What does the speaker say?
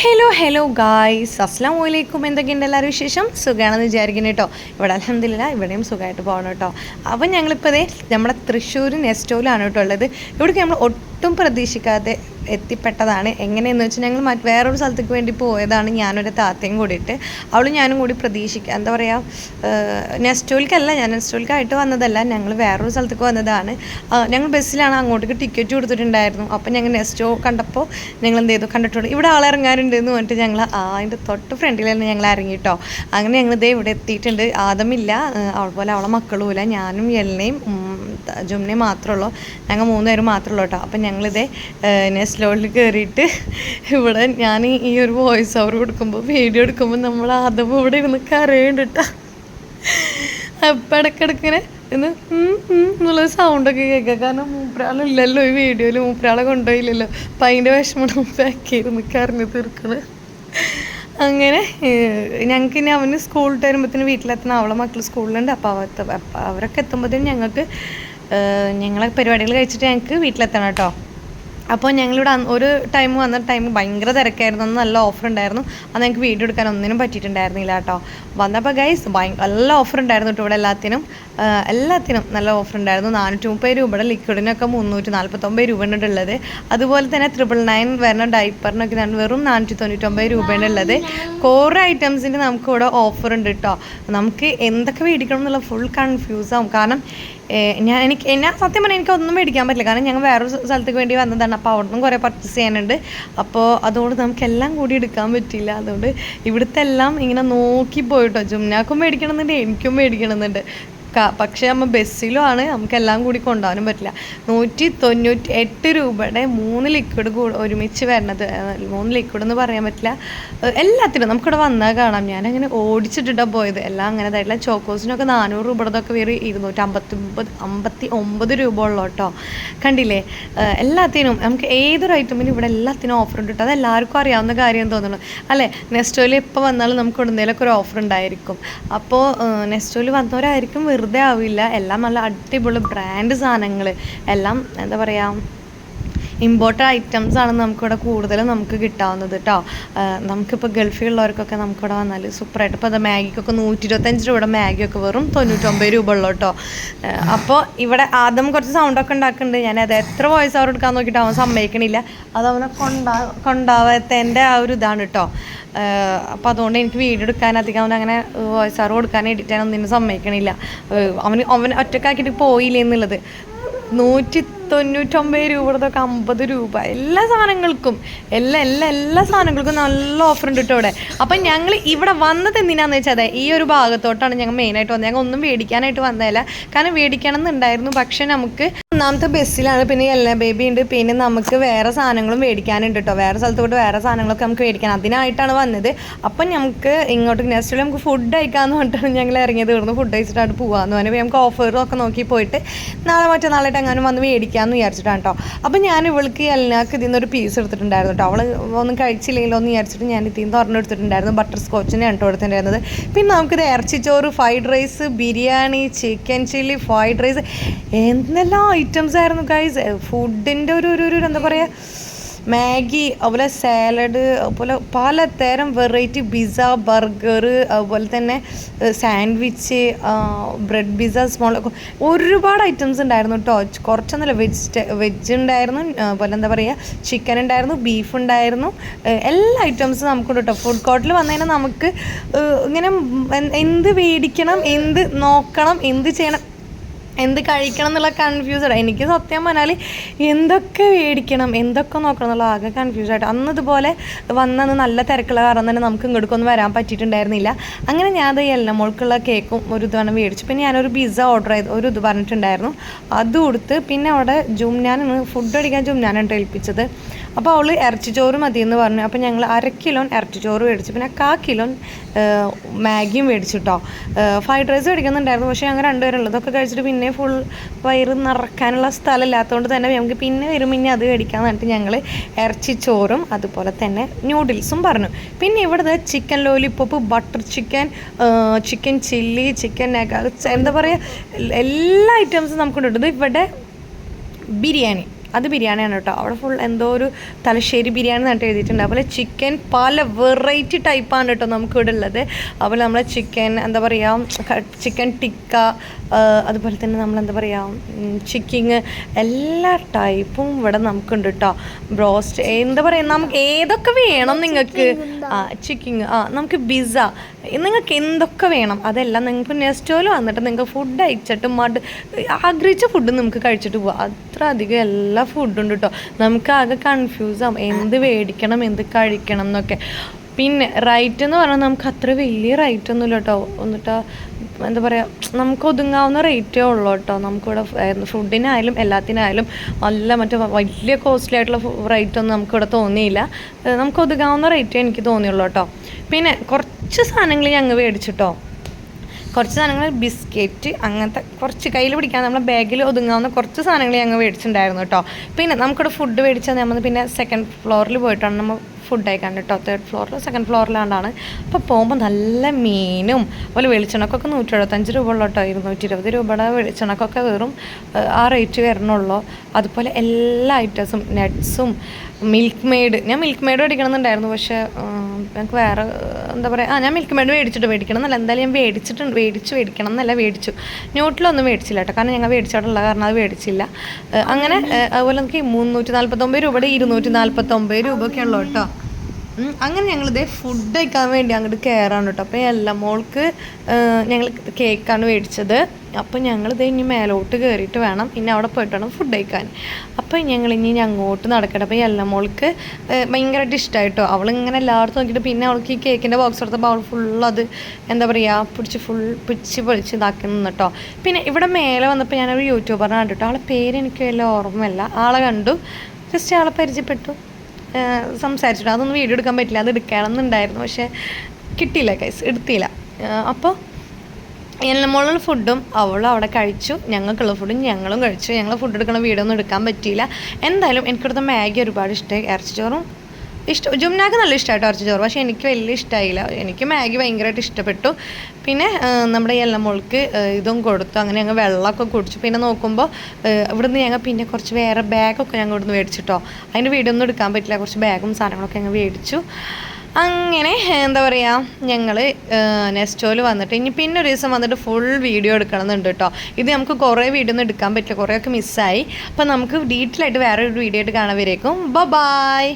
Hello hello guys അസ്സാം വലൈക്കും എന്തൊക്കെയുണ്ട് എല്ലാവരും വിശേഷം? സുഖമാണെന്ന് വിചാരിക്കുന്നു കേട്ടോ. ഇവിടെ അലഹമില്ല ഇവിടെയും സുഖമായിട്ട് പോകണം കേട്ടോ. അപ്പം ഞങ്ങളിപ്പോൾ ഇതേ നമ്മുടെ തൃശ്ശൂർ നെസ്റ്റോയിലാണ് കേട്ടോ ഉള്ളത്. ഇവിടേക്ക് നമ്മൾ ഒട്ടും പ്രതീക്ഷിക്കാതെ എത്തിപ്പെട്ടതാണ്. എങ്ങനെയെന്ന് വെച്ചാൽ ഞങ്ങൾ മറ്റ് വേറൊരു സ്ഥലത്തേക്ക് വേണ്ടി പോയതാണ് ഞാനൊരു താത്തയും കൂടിയിട്ട്. അവളും ഞാനും കൂടി പ്രതീക്ഷിക്കുക എന്താ പറയുക നെസ്റ്റോൽക്കല്ല ഞാൻ നെസ്റ്റോൽക്കായിട്ട് വന്നതല്ല ഞങ്ങൾ വേറൊരു സ്ഥലത്തേക്ക് വന്നതാണ്. ഞങ്ങൾ ബസ്സിലാണ് അങ്ങോട്ടേക്ക് ടിക്കറ്റ് കൊടുത്തിട്ടുണ്ടായിരുന്നു. അപ്പം ഞങ്ങൾ നെസ്റ്റോ കണ്ടപ്പോൾ ഞങ്ങൾ എന്ത് ചെയ്തു കണ്ടിട്ടുള്ളൂ ഇവിടെ ആളിറങ്ങാറുണ്ട് എന്ന് പറഞ്ഞിട്ട് ഞങ്ങൾ അതിന്റെ തൊട്ട് ഫ്രണ്ടിൽ തന്നെ ഞങ്ങൾ ഇറങ്ങി കേട്ടോ അങ്ങനെ ഞങ്ങൾ ഇതേ ഇവിടെ എത്തിയിട്ടുണ്ട്. ആദമില്ല അവൾ പോലെ അവളെ മക്കളുമില്ല ഞാനും എല്ലയും ജുമ്നയും മാത്രമേ ഉള്ളൂ ഞങ്ങൾ മൂന്നുപേരും മാത്രമുള്ളൂ കേട്ടോ അപ്പം ഞങ്ങളിതേ നെസ്ലോളിൽ കയറിയിട്ട് ഇവിടെ ഞാൻ ഈ ഒരു വോയിസ് ഓവർ കൊടുക്കുമ്പോൾ വീഡിയോ എടുക്കുമ്പോൾ നമ്മൾ ആദം ഇവിടെ ഇരുന്ന് കരയുണ്ട് കേട്ടോ അപ്പം ഇടയ്ക്കിടക്കിനെ ഇന്ന് ഉം എന്നുള്ള സൗണ്ടൊക്കെ കേൾക്കുക കാരണം മൂപ്പരാളില്ലല്ലോ ഈ വീഡിയോയിൽ മൂപ്പരാളെ കൊണ്ടുപോയില്ലല്ലോ. അപ്പം അതിന്റെ വിഷമം പാക്കിയിരുന്നു കരഞ്ഞു തീർക്കുന്നത് അങ്ങനെ ഞങ്ങൾക്ക് ഇനി അവന് സ്കൂളിൽ വരുമ്പോഴത്തേന് വീട്ടിലെത്തണം. അവളെ മക്കൾ സ്കൂളിലുണ്ട് അപ്പോൾ അവ അവരൊക്കെ എത്തുമ്പോഴത്തേനും ഞങ്ങൾക്ക് ഞങ്ങളെ പരിപാടികൾ കഴിച്ചിട്ട് ഞങ്ങൾക്ക് വീട്ടിലെത്തണം കേട്ടോ. അപ്പോൾ ഞങ്ങളിവിടെ ഒരു ടൈം വന്ന ടൈം ഭയങ്കര തിരക്കായിരുന്നു. അന്ന് നല്ല ഓഫർ ഉണ്ടായിരുന്നു. അന്ന് ഞങ്ങൾക്ക് വീഡിയോ എടുക്കാൻ ഒന്നിനും പറ്റിയിട്ടുണ്ടായിരുന്നില്ല കേട്ടോ. വന്നപ്പോൾ ഗൈസ് നല്ല ഓഫർ ഉണ്ടായിരുന്നു കേട്ടോ ഇവിടെ എല്ലാത്തിനും. എല്ലാത്തിനും നല്ല ഓഫർ ഉണ്ടായിരുന്നു. നാനൂറ്റി മുപ്പത് രൂപയുടെ ലിക്വിഡിനൊക്കെ മുന്നൂറ്റി നാൽപ്പത്തൊമ്പത് രൂപയാണ് ഉള്ളത്. അതുപോലെ തന്നെ ത്രിപ്പിൾ നയൻ വരുന്ന ഡൈപ്പറിനൊക്കെ വെറും നാനൂറ്റി തൊണ്ണൂറ്റൊമ്പത് രൂപയാണ് ഉള്ളത്. കുറേ ഐറ്റംസിന്റെ നമുക്ക് ഇവിടെ ഓഫർ ഉണ്ട് കേട്ടോ. നമുക്ക് എന്തൊക്കെ മേടിക്കണം എന്നുള്ള ഫുൾ കൺഫ്യൂസാവും കാരണം ഞാൻ എനിക്ക് എന്നെ സത്യം പറഞ്ഞാൽ എനിക്ക് ഒന്നും മേടിക്കാൻ പറ്റില്ല. കാരണം ഞങ്ങൾ വേറൊരു സ്ഥലത്തേക്ക് വേണ്ടി വന്നതാണ്. അപ്പോൾ അവിടെ നിന്നും കുറേ പർച്ചേസ് ചെയ്യാനുണ്ട്. അപ്പോൾ അതുകൊണ്ട് നമുക്ക് എല്ലാം കൂടി എടുക്കാൻ പറ്റില്ല അതുകൊണ്ട് ഇവിടുത്തെ എല്ലാം ഇങ്ങനെ നോക്കി പോയിട്ടോ. ജുംനാക്കും മേടിക്കണമെന്നുണ്ട് എനിക്കും മേടിക്കണമെന്നുണ്ട്. പക്ഷേ നമ്മൾ ബസ്സിലും ആണ്. നമുക്ക് എല്ലാം കൂടി കൊണ്ടുപോകാനും പറ്റില്ല. നൂറ്റി തൊണ്ണൂറ്റി എട്ട് രൂപയുടെ മൂന്ന് ലിക്വിഡ് കൂടെ ഒരുമിച്ച് വരണത് മൂന്ന് ലിക്വിഡ് എന്ന് പറയാൻ പറ്റില്ല. എല്ലാത്തിനും നമുക്കിവിടെ വന്നാൽ കാണാം. ഞാനങ്ങനെ ഓടിച്ചിട്ടിട്ടാണ് പോയത്. എല്ലാം അങ്ങനെ ചോക്കോസിനൊക്കെ നാനൂറ് രൂപയുടെതൊക്കെ വേറെ ഇരുന്നൂറ്റി അമ്പത്തി ഒമ്പത് അമ്പത്തി ഒമ്പത് രൂപ ഉള്ളു കേട്ടോ. കണ്ടില്ലേ? എല്ലാത്തിനും നമുക്ക് ഏതൊരു ഐറ്റമിനും ഇവിടെ എല്ലാത്തിനും ഓഫർ ഉണ്ട് കേട്ടോ. അത് എല്ലാവർക്കും അറിയാവുന്ന കാര്യം തോന്നുന്നു. അല്ലേ? നെസ്റ്റോയിൽ എപ്പോൾ വന്നാലും നമുക്ക് ഇവിടെ എന്തെങ്കിലുമൊക്കെ ഒരു ഓഫർ ഉണ്ടായിരിക്കും. അപ്പോൾ നെസ്റ്റോയിൽ വന്നവരായിരിക്കും ആവില്ല. എല്ലാം നല്ല അടിപൊളി ബ്രാൻഡ് സാധനങ്ങൾ എല്ലാം എന്താ പറയുക ഇമ്പോർട്ടന്റ് ഐറ്റംസ് ആണ് നമുക്കിവിടെ കൂടുതലും നമുക്ക് കിട്ടാവുന്നത് കേട്ടോ നമുക്കിപ്പോൾ ഗൾഫിലുള്ളവർക്കൊക്കെ നമുക്കിവിടെ വന്നാൽ സൂപ്പറായിട്ട്. ഇപ്പോൾ അത് മാഗിക്കൊക്കെ നൂറ്റി ഇരുപത്തഞ്ച് രൂപയുടെ മാഗിയൊക്കെ വെറും തൊണ്ണൂറ്റൊമ്പത് രൂപ ഉള്ളൂ കേട്ടോ അപ്പോൾ ഇവിടെ ആദ്യം കുറച്ച് സൗണ്ടൊക്കെ ഉണ്ടാക്കുന്നുണ്ട്. ഞാൻ അത് എത്ര വോയിസ് അവർ എടുക്കാൻ നോക്കിയിട്ട് അവൻ സമ്മതിക്കണില്ല. അത് അവനെ കൊണ്ടാ കൊണ്ടാവാത്തതിന്റെ ആ ഒരു ഇതാണ് കേട്ടോ അപ്പോൾ അതുകൊണ്ട് എനിക്ക് വീഡിയോ എടുക്കാൻ അധികം അവൻ അങ്ങനെ വോയിസ് ആർ കൊടുക്കാൻ എഡിറ്റ് ചെയ്യാൻ ഒന്നിനും സമ്മതിക്കണില്ല. അവന് അവൻ ഒറ്റക്കാക്കിയിട്ട് പോയില്ല എന്നുള്ളത്. നൂറ്റി തൊണ്ണൂറ്റൊമ്പത് രൂപയുടെതൊക്കെ അമ്പത് രൂപ. എല്ലാ സാധനങ്ങൾക്കും എല്ലാ എല്ലാ എല്ലാ സാധനങ്ങൾക്കും നല്ല ഓഫർ ഉണ്ട് കേട്ടോ അവിടെ. അപ്പം ഞങ്ങൾ ഇവിടെ വന്നത് എന്തിനാന്ന് വെച്ചാൽ അതെ ഈ ഒരു ഭാഗത്തോട്ടാണ് ഞങ്ങൾ മെയിനായിട്ട് വന്നത്. ഞങ്ങൾ ഒന്നും മേടിക്കാനായിട്ട് വന്നതല്ല. കാരണം മേടിക്കണം എന്നുണ്ടായിരുന്നു പക്ഷെ നമുക്ക് ഒന്നാമത്തെ ബസ്സിലാണ്. പിന്നെ എല്ലാ ബേബി ഉണ്ട്. പിന്നെ നമുക്ക് വേറെ സാധനങ്ങളും മേടിക്കാനുണ്ട് കേട്ടോ വേറെ സ്ഥലത്തോട്ട് വേറെ സാധനങ്ങളൊക്കെ നമുക്ക് മേടിക്കാൻ അതിനായിട്ടാണ് വന്നത്. അപ്പം നമുക്ക് ഇങ്ങോട്ട് നെക്സ്റ്റ് നമുക്ക് ഫുഡ് കഴിക്കാമെന്ന് പറഞ്ഞിട്ടാണ് ഞങ്ങൾ ഇറങ്ങിയത്. ഇവിടുന്ന് ഫുഡ് കഴിച്ചിട്ടാണ് പോകാമെന്ന് പറഞ്ഞാൽ നമുക്ക് ഓഫറൊക്കെ നോക്കി പോയിട്ട് നാളെ മറ്റന്നാളായിട്ട് എങ്ങാനും വന്ന് മേടിക്കാമെന്ന് വിചാരിച്ചിട്ടാണ് കേട്ടോ അപ്പം ഞാൻ ഇവൾക്ക് എല്ലാവർക്കും ഇതിൽ നിന്നൊരു പീസ് എടുത്തിട്ടുണ്ടായിരുന്നു കേട്ടോ അവൾ ഒന്നും കഴിച്ചില്ലെങ്കിലോ എന്ന് വിചാരിച്ചിട്ട് ഞാൻ ഇതിൽ നിന്ന് ഒരെണ്ണം എടുത്തിട്ടുണ്ടായിരുന്നു. ബട്ടർ സ്കോച്ചിനെ കേട്ടോ എടുത്തിട്ടുണ്ടായിരുന്നത്. പിന്നെ നമുക്കിത് ഇറച്ചിച്ചോറ് fried rice biryani chicken chilli fried rice എന്തെല്ലാം ഐറ്റംസ് ആയിരുന്നു ഗൈസ് ഫുഡിന്റെ ഒരു ഒരു എന്താ പറയുക മാഗി അതുപോലെ സാലഡ് അതുപോലെ പലതരം വെറൈറ്റി പിസ്സ ബർഗർ അതുപോലെ തന്നെ സാൻഡ്വിച്ച് ബ്രെഡ് പിസ്സ സ്മോൾ ഒരുപാട് ഐറ്റംസ് ഉണ്ടായിരുന്നു കേട്ടോ കുറച്ചൊന്നുമില്ല വെജ് വെജ് ഉണ്ടായിരുന്നു അതുപോലെ എന്താ പറയുക ചിക്കൻ ഉണ്ടായിരുന്നു ബീഫ് ഉണ്ടായിരുന്നു എല്ലാ ഐറ്റംസും നമുക്കുണ്ട് കേട്ടോ ഫുഡ് കോർട്ടിൽ വന്നു കഴിഞ്ഞാൽ നമുക്ക് ഇങ്ങനെ എന്ത് മേടിക്കണം എന്ത് നോക്കണം എന്ത് ചെയ്യണം എന്ത് കഴിക്കണം എന്നുള്ള കൺഫ്യൂസ്ഡ് എനിക്ക് സത്യം പറഞ്ഞാൽ എന്തൊക്കെ മേടിക്കണം എന്തൊക്കെ നോക്കണം എന്നുള്ള ആകെ കൺഫ്യൂസ് ആയിട്ട്. അന്ന് ഇതുപോലെ വന്നത് നല്ല തിരക്കുള്ള കാരണം തന്നെ നമുക്ക് ഇങ്ങോട്ടൊന്നും വരാൻ പറ്റിയിട്ടുണ്ടായിരുന്നില്ല. അങ്ങനെ ഞാൻ അത് എല്ലാം മോൾക്കുള്ള കേക്കും ഒരു ഇത് വേണം മേടിച്ചു. പിന്നെ ഞാനൊരു പിസ്സ ഓർഡർ ചെയ്ത് ഒരു ഇത് പറഞ്ഞിട്ടുണ്ടായിരുന്നു. അത് കൊടുത്ത് പിന്നെ അവിടെ ജുംനാനാണ് ഫുഡ് അടിക്കാൻ ജുംനാനാണ് ഏൽപ്പിച്ചത്. അപ്പോൾ അവൾ ഇറച്ചിച്ചോറ് മതി എന്ന് പറഞ്ഞു. അപ്പോൾ ഞങ്ങൾ അര കിലോ ഇറച്ചിച്ചോറ് മേടിച്ചു. പിന്നെ കാ കിലോ മാഗിയും മേടിച്ചു കേട്ടോ ഫ്രൈഡ് റൈസ് മേടിക്കുന്നുണ്ടായിരുന്നു. പക്ഷേ ഞങ്ങൾ രണ്ടുപേരുള്ളതൊക്കെ കഴിച്ചിട്ട് പിന്നെ ഫുൾ വയറ് നിറക്കാനുള്ള സ്ഥലം ഇല്ലാത്തതുകൊണ്ട് തന്നെ നമുക്ക് പിന്നെ വരുമ്പോൾ ഇനി അത് മേടിക്കാന്ന് പറഞ്ഞിട്ട് ഞങ്ങൾ ഇറച്ചിച്ചോറും അതുപോലെ തന്നെ ന്യൂഡിൽസും പറഞ്ഞു. പിന്നെ ഇവിടുത്തെ chicken lollipop butter chicken chicken chilli chicken nuggets എന്താ പറയുക എല്ലാ ഐറ്റംസും നമുക്കുണ്ട് ഇവിടെ ബിരിയാണി. അത് ബിരിയാണിയാണ് കേട്ടോ. അവിടെ ഫുൾ എന്തോ ഒരു തലശ്ശേരി ബിരിയാണി എന്നിട്ട് എഴുതിയിട്ടുണ്ട്. അതുപോലെ ചിക്കൻ പല വെറൈറ്റി ടൈപ്പാണ് കേട്ടോ നമുക്ക് ഇവിടെ ഉള്ളത്. അതുപോലെ നമ്മളെ ചിക്കൻ എന്താ പറയുക ചിക്കൻ ടിക്ക അതുപോലെ തന്നെ നമ്മൾ എന്താ പറയുക ചിക്കിങ് എല്ലാ ടൈപ്പും ഇവിടെ നമുക്കുണ്ട് കേട്ടോ ബ്രോസ്റ്റ് എന്താ പറയുക നമുക്ക് ഏതൊക്കെ വേണം നിങ്ങൾക്ക്? ആ ചിക്കിങ് ആ നമുക്ക് പിസ്സ നിങ്ങൾക്ക് എന്തൊക്കെ വേണം? അതെല്ലാം നിങ്ങൾക്ക് നെസ്റ്റോയിൽ വന്നിട്ട് നിങ്ങൾക്ക് ഫുഡ് അയച്ചിട്ട് മട് ആഗ്രഹിച്ച ഫുഡ് നമുക്ക് കഴിച്ചിട്ട് പോവാം. അത്ര അധികം എല്ലാ ഫുഡും ഉണ്ട് കേട്ടോ നമുക്ക് ആകെ കൺഫ്യൂസ് ആവും. എന്ത് മേടിക്കണം എന്ത് കഴിക്കണം എന്നൊക്കെ. പിന്നെ റൈറ്റ് എന്ന് പറഞ്ഞാൽ നമുക്ക് അത്ര വലിയ റൈറ്റ് ഒന്നുമില്ല കേട്ടോ എന്നിട്ട് എന്താ പറയുക നമുക്ക് ഒതുങ്ങാവുന്ന റേറ്റേ ഉള്ളൂ കേട്ടോ. നമുക്കിവിടെ ഫുഡിനായാലും എല്ലാത്തിനായാലും നല്ല മറ്റേ വലിയ കോസ്റ്റ്ലി ആയിട്ടുള്ള റേറ്റ് ഒന്നും നമുക്കിവിടെ തോന്നിയില്ല. നമുക്ക് ഒതുങ്ങാവുന്ന റേറ്റേ എനിക്ക് തോന്നിയുള്ളൂ കേട്ടോ. പിന്നെ കുറച്ച് സാധനങ്ങൾ ഞങ്ങൾ മേടിച്ചിട്ടോ. കുറച്ച് സാധനങ്ങൾ ബിസ്ക്കറ്റ് അങ്ങനത്തെ കുറച്ച് കയ്യിൽ പിടിക്കാൻ നമ്മളെ ബാഗിൽ ഒതുങ്ങാവുന്ന കുറച്ച് സാധനങ്ങൾ ഞങ്ങൾ മേടിച്ചിട്ടുണ്ടായിരുന്നു കേട്ടോ. പിന്നെ നമുക്കിവിടെ ഫുഡ് മേടിച്ചാൽ നമ്മൾ പിന്നെ സെക്കൻഡ് ഫ്ലോറിൽ പോയിട്ടാണ് നമ്മൾ ഫുഡ് കഴിക്കാൻ കേട്ടോ തേർഡ് ഫ്ലോറിൽ സെക്കൻഡ് ഫ്ലോറിലാണ്ടാണ് അപ്പോൾ പോകുമ്പോൾ നല്ല മീനും അതുപോലെ വെളിച്ചെണ്ണക്കൊക്കെ നൂറ്റി എഴുപത്തഞ്ച് രൂപ ഉള്ളൂ കേട്ടോ. ഇരുന്നൂറ്റി ഇരുപത് രൂപയുടെ വെളിച്ചെണ്ണക്കൊക്കെ വെറും ആ റേറ്റ് വരണുള്ളൂ. അതുപോലെ എല്ലാ ഐറ്റംസും നട്ട്സും മിൽക്ക് മെയ്ഡ് ഞാൻ മിൽക്ക് മെയ്ഡ് മേടിക്കണമെന്നുണ്ടായിരുന്നു. പക്ഷേ ഞങ്ങൾക്ക് വേറെ എന്താ പറയുക ആ ഞാൻ മിൽക്ക് മെയ്ഡ് മേടിച്ചിട്ട് മേടിക്കണം എന്നല്ല. എന്തായാലും ഞാൻ മേടിച്ചിട്ടുണ്ട് മേടിച്ച് മേടിക്കണം എന്നല്ല മേടിച്ചു. ന്യൂട്ടിലൊന്നും മേടിച്ചില്ല കേട്ടോ. കാരണം ഞങ്ങൾ മേടിച്ചിട്ടുള്ള കാരണം അത് മേടിച്ചില്ല. അങ്ങനെ അതുപോലെ നമുക്ക് മുന്നൂറ്റി നാൽപ്പത്തൊമ്പത് രൂപയുടെ ഇരുന്നൂറ്റി നാൽപ്പത്തൊമ്പത് രൂപയൊക്കെ ഉള്ളൂ കേട്ടോ. അങ്ങനെ ഞങ്ങൾ ഇതേ ഫുഡ് കഴിക്കാൻ വേണ്ടി അങ്ങോട്ട് കയറാണ് കേട്ടോ. അപ്പോൾ എല്ലാം മോൾക്ക് ഞങ്ങൾ കേക്കാണ് മേടിച്ചത്. അപ്പോൾ ഞങ്ങൾ ഇത് ഇനി മേലോട്ട് കയറിയിട്ട് വേണം. ഇനി അവിടെ പോയിട്ട് വേണം ഫുഡ് കഴിക്കാൻ. അപ്പോൾ ഞങ്ങൾ ഇനി അങ്ങോട്ട് നടക്കട്ടെ. അപ്പോൾ എല്ലാം മോൾക്ക് ഭയങ്കരമായിട്ട് ഇഷ്ടമായിട്ടോ ഇങ്ങനെ എല്ലായിടത്തും നോക്കിയിട്ട് പിന്നെ അവൾക്ക് ഈ കേക്കിന്റെ ബോക്സ് എടുത്തപ്പോൾ അവൾ ഫുൾ അത് എന്താ പറയുക പിടിച്ച് ഫുൾ പിടിച്ച് പൊളിച്ച് ഇതാക്കി നിന്നിട്ടോ പിന്നെ ഇവിടെ മേലെ വന്നപ്പോൾ ഞാനൊരു യൂട്യൂബറിനെ കണ്ടിട്ടോ ആളെ പേര് എനിക്ക് വലിയ ഓർമ്മയല്ല. ആളെ കണ്ടു. ജസ്റ്റ് ആളെ പരിചയപ്പെട്ടു. സംസാരിച്ചിട്ട് അതൊന്നും വീഡിയോ എടുക്കാൻ പറ്റില്ല. അത് എടുക്കണമെന്നുണ്ടായിരുന്നു. പക്ഷേ കിട്ടിയില്ല കൈസ് എടുത്തില്ല. അപ്പോൾ അപ്പോൾ മോളുള്ള ഫുഡും അവളും അവിടെ കഴിച്ചു. ഞങ്ങൾക്കുള്ള ഫുഡും ഞങ്ങളും കഴിച്ചു. ഞങ്ങൾ ഫുഡ് എടുക്കുന്ന വീഡിയോ ഒന്നും എടുക്കാൻ പറ്റിയില്ല. എന്തായാലും എനിക്കിവിടുത്തെ മാഗി ഒരുപാട് ഇഷ്ടമായി ഇറച്ചിച്ചോറും ഇഷ്ടം ജുംനാക്ക് നല്ല ഇഷ്ടമായിട്ടോ ഇറച്ചിച്ചോറ് പക്ഷേ എനിക്ക് വലിയ ഇഷ്ടമായില്ല എനിക്ക് മാഗി ഭയങ്കരമായിട്ട് ഇഷ്ടപ്പെട്ടു. പിന്നെ നമ്മുടെ നമ്മുടെ എല്ലമോൾക്ക് ഇതും കൊടുത്തു. അങ്ങനെ ഞങ്ങൾ വെള്ളമൊക്കെ കുടിച്ചു. പിന്നെ നോക്കുമ്പോൾ ഇവിടുന്ന് ഞങ്ങൾ പിന്നെ കുറച്ച് വേറെ ബാഗൊക്കെ ഞങ്ങൾ ഇവിടുന്ന് മേടിച്ചിട്ടോ. അതിന്റെ വീഡിയോ ഒന്നും എടുക്കാൻ പറ്റില്ല. കുറച്ച് ബാഗും സാധനങ്ങളൊക്കെ ഞങ്ങൾ മേടിച്ചു. അങ്ങനെ എന്താ പറയുക ഞങ്ങൾ നെസ്റ്റോയിൽ വന്നിട്ട് ഇനി പിന്നെ ഒരു ദിവസം വന്നിട്ട് ഫുൾ വീഡിയോ എടുക്കണമെന്നുണ്ട് കേട്ടോ. ഇത് നമുക്ക് കുറേ വീഡിയോ ഒന്നും എടുക്കാൻ പറ്റില്ല. കുറേയൊക്കെ മിസ്സായി അപ്പോൾ നമുക്ക് ഡീറ്റെയിൽ ആയിട്ട് വേറെ ഒരു വീഡിയോ ആയിട്ട് കാണാൻ വരേക്കും. ബ ബായ്